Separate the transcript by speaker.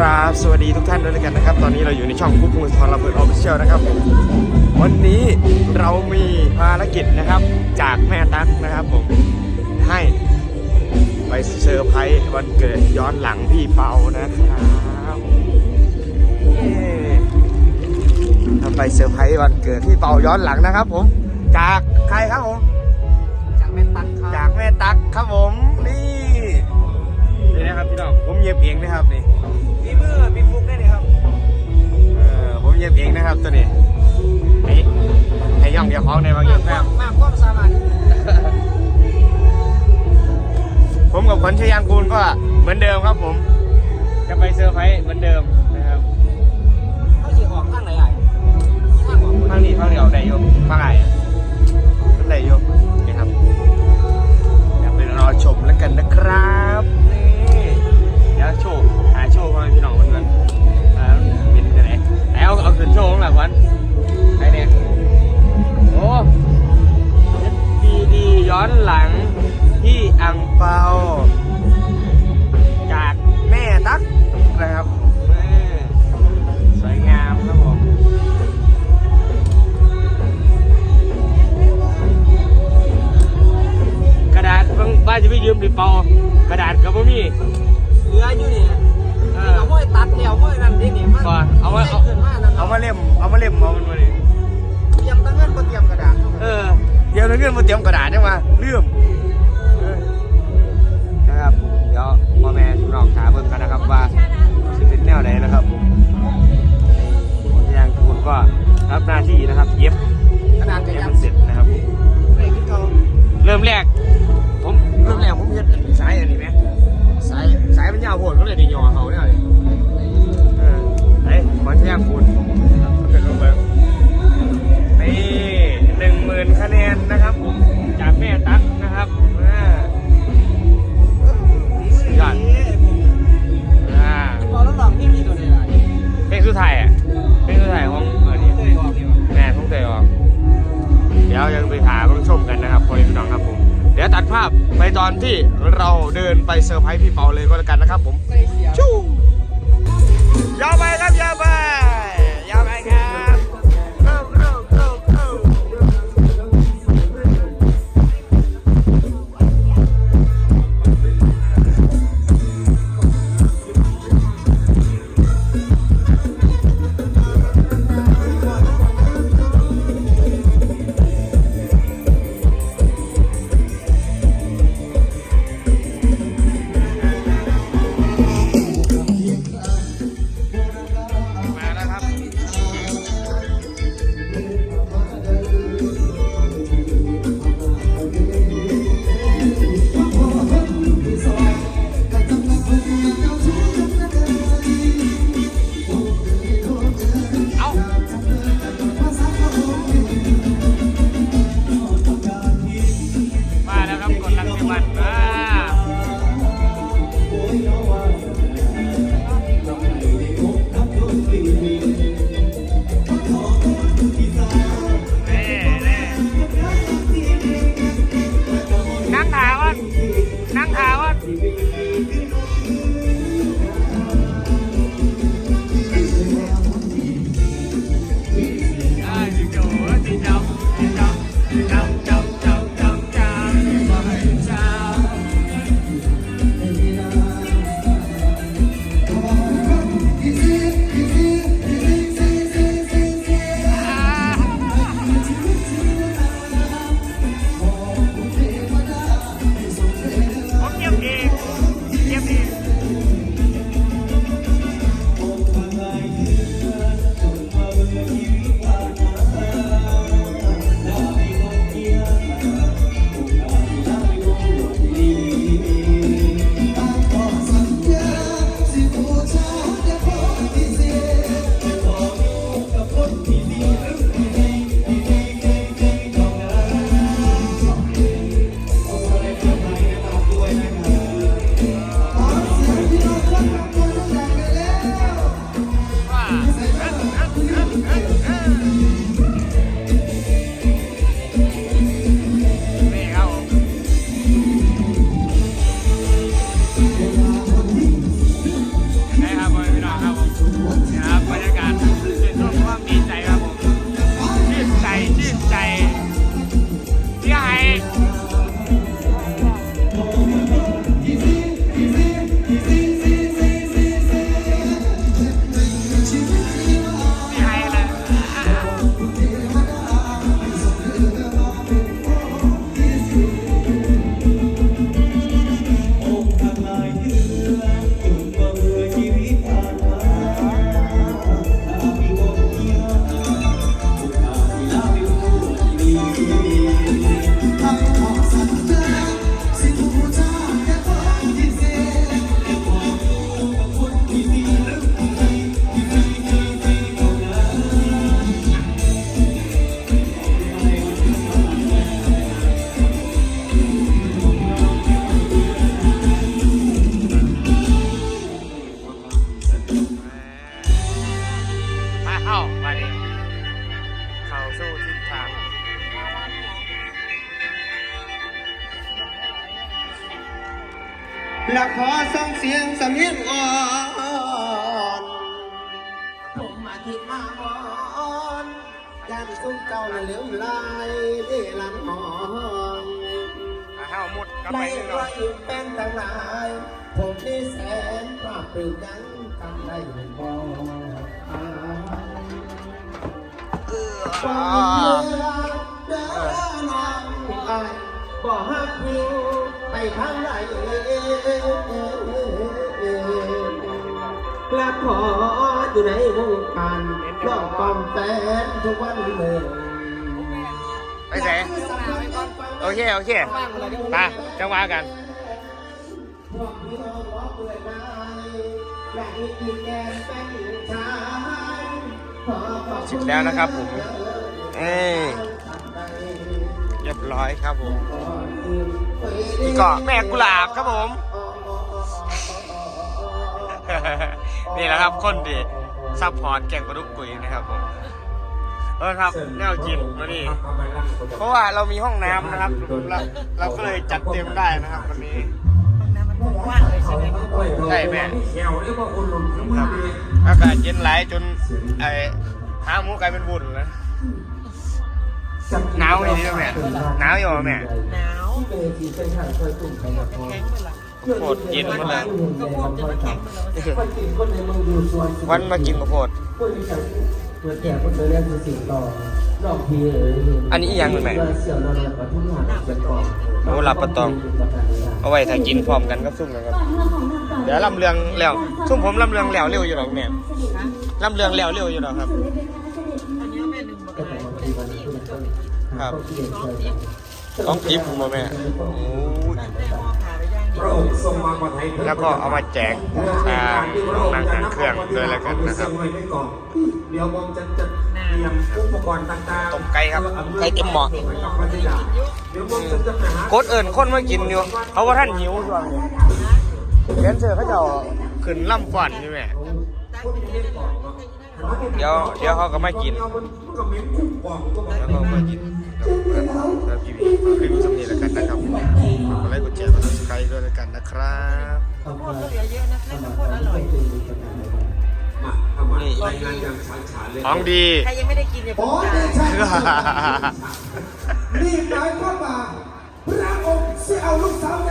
Speaker 1: ครับ สวัสดีทุกท่านด้วยกันนะครับ ตอนนี้เราอยู่ในช่องกุ๊กมุสทอนระเบิดออฟฟิเชียลนะครับผมวันนี้เรามีภารกิจนะครับจากแม่ตั๊กนะครับผม ให้ไปเซอร์ไพรส์วันเกิดย้อนหลังพี่เปานะครับเย้ทำไปเซอร์ไพรส์วันเกิดพี่เปาย้อนหลังนะครับ ผม จากใครครับผม
Speaker 2: จากแม่ตักครับ
Speaker 1: จากแม่ตั๊กครับผม นี่นี่นะครับพี่น้อง ผมเย็บเองนะครับนี่
Speaker 2: เย็บ
Speaker 1: เองนะครับตัวนี้ให้ให้ย่องเดียวของในบางอย่างนะครับ
Speaker 2: มากความสามารถ
Speaker 1: ผมกับขวัญชยางกูลก็เหมือนเดิมครับผม จะไปเซอร์ไพรส์เหมือนเดิมนะครับ
Speaker 2: เขาจีออกข้างไหนอะข้างออก
Speaker 1: ฟังนี้ฟังเดียวได้ นหลังที่อังเปา จากแม่ตั๊กนะครับแม่สวยงามครับผมกระดาษบางบ้านจะไม่ยืมหรือเปล่ากระดาษกับบ่มี
Speaker 2: เหลืออยู่นี่
Speaker 1: เอ
Speaker 2: นี่
Speaker 1: อ
Speaker 2: เอาห้อยตัดแล้วห้อยนั่นนี่นี่มัน
Speaker 1: ก่อนเอามาเอา
Speaker 2: ขึ้นมานั่น
Speaker 1: เอามาเล่มเอามาเล่มเอามันมาดิ
Speaker 2: เตรียมตั้งเงินบ่เตรียมกระดาษ
Speaker 1: เออ เดี๋ยวเงินมาเตรียมกระดาษได้มาลืมเออนะครับ เดี๋ยวพ่อแม่พี่น้องถามเบิ่งกันนะครับว่าจะเป็นแนวไหนนะครับผมยางคุณก็รับหน้าที่นะครับ เย็บ
Speaker 2: กระดาษจะยั
Speaker 1: มันเสร็จนะครับ
Speaker 2: เริ่
Speaker 1: มแรก ผมเริ่มแรกผมเฮ็ดอันสายอันนี้ไหมสายสายมันยาวโหดก็เลยไดียอเขาเนี่ยเลยเออไอ้ขอแจ้งคุณ มื่นคะแนนนะครับผมจากแม่ตั๊กนะครับอ่าสุดยอดอ่า
Speaker 2: พอแล้วหลอกนี่มีตัวไหนล่ะ
Speaker 1: เพลงสุดท้ายอะเพลงสุดท้ายของเออนี่
Speaker 2: เคยออกนี่วะ
Speaker 1: แม่ผมเคยออก เดี๋ยวยังไปหาเบิ่งชมกันนะครับพ่อพี่น้องครับผมเดี๋ยวตัดภาพไปตอนที่เราเดินไปเซอร์ไพรส์พี่เปาเลยก็แล้วกันนะครับผม
Speaker 2: ใส่เสีย
Speaker 1: ชูยาวไปครับยาวไป
Speaker 3: และขอส่งเสียงสำเนียงอ่อนผมมาทิดมาอ่อนยามสุขเจ้าละเหลือมลายได้ลันหอง
Speaker 1: ห้าวมุดกลับ
Speaker 3: ใน
Speaker 1: ไปเลย
Speaker 3: ร
Speaker 1: เนาะ
Speaker 3: อยเป็นทั้งหลาย ผมได้แสนปราบปรื้มยังทำได้บ่ความเลือเดินน้องอายบ่ฮักอยู่ไป ทางไหนและขออยู่ในวงการรอบกองแฟนทุกวันเลย
Speaker 1: ไปไหนโอเค โอเคไปจังหวะกันสิบแล้วนะครับผมเอ้ยเรียบร้อยครับผม นี่ก็แม่กุหลาบครับผม นี่แหละครับคนดีซัพพอร์ตแก่งกระดุกกุยนะครับผมเออครับแนวกินมานี่เพราะว่าเรามีห้องน้ำนะครับเราเราก็เลยจัดเต็มได้นะครับวันนี้
Speaker 2: ว่างเลยใช่ไหม
Speaker 1: ใช่แม่ครับอากาศเย็นหลายจนไอ้หาหมูกลายเป็นบุญแล้ว หนาวอย่างนี้ด้วยแม่หนาวอยู่เหรอแม่
Speaker 2: หนาวแข็งไปละ
Speaker 1: โคตรเย็นหมดเลย
Speaker 2: ก็พูดจะมาแข็งไปแล้ว
Speaker 1: วันมากินข้าวโพด
Speaker 3: ตัวแก่คนตัวแรกคือสิ่งต่อรอบพีเอ๋ย
Speaker 1: อันนี้อีหยังเป็นไหม
Speaker 3: เสี่ยวนอนหลับทุกอย่างเป็นกอง
Speaker 1: โอ้หลับปะตอง เอาไว้ถ้ากินพร้อมกันกับซุ่มกันครับ เดี๋ยวลำเรืองแล้วซุ่มผมลำเรืองแล้วเร็วอยู่หรอกแม่ลำเรืองแล้วเร็วอยู่หรอกครับ
Speaker 3: คุณนะครับ
Speaker 1: ต้องทิปผมบ่แม่โอ้ย
Speaker 2: ได้ห่อขาไปย่าง
Speaker 4: พระองค์ทรงมาประทัย
Speaker 1: แล้วก็เอามาแจกอ่าน้องนางหางเครื่องด้วยแล้วกันนะครับ
Speaker 4: ไว้ไว้ก่อนเดี๋ยวผมจะจะเตรียมอุปกรณ์ต่างๆ
Speaker 1: ต้มไก่ครับไก่เต็มหม้อ
Speaker 4: เดี๋ยวผมจะจะไปหาก
Speaker 1: ดเอิญคนมากินอยู่เขาว่าท่านหิวช่วงนี้เดนเซอร์เขาจะเอาขึ้นล่ำก่อนใช่ไหมเดี๋ยวเดี๋ยวเขาก็มากิน
Speaker 4: เอามันก็มีคุ้มกองก็บอก
Speaker 1: แล้วก็มากิน แล้วพี่บีฝากคลิปสำนีแล้วกันนะครับกดไลค์กดแชร์กดซับสไครต์ด้วยแล้วกันนะครับ
Speaker 2: ข้าวโพดก็เหลือเยอะนะข้าวโพดอร่อย
Speaker 4: มาทำไมรายงานอย่างฉานฉานเลย
Speaker 1: ของดี
Speaker 2: ใครยังไม่ได้กินเนี่ยผ
Speaker 3: อ๋อ
Speaker 2: ม
Speaker 3: เด
Speaker 2: จ่าย
Speaker 3: ชะนี่หมายความว่าพระองค์จะเอาลูกสาวใน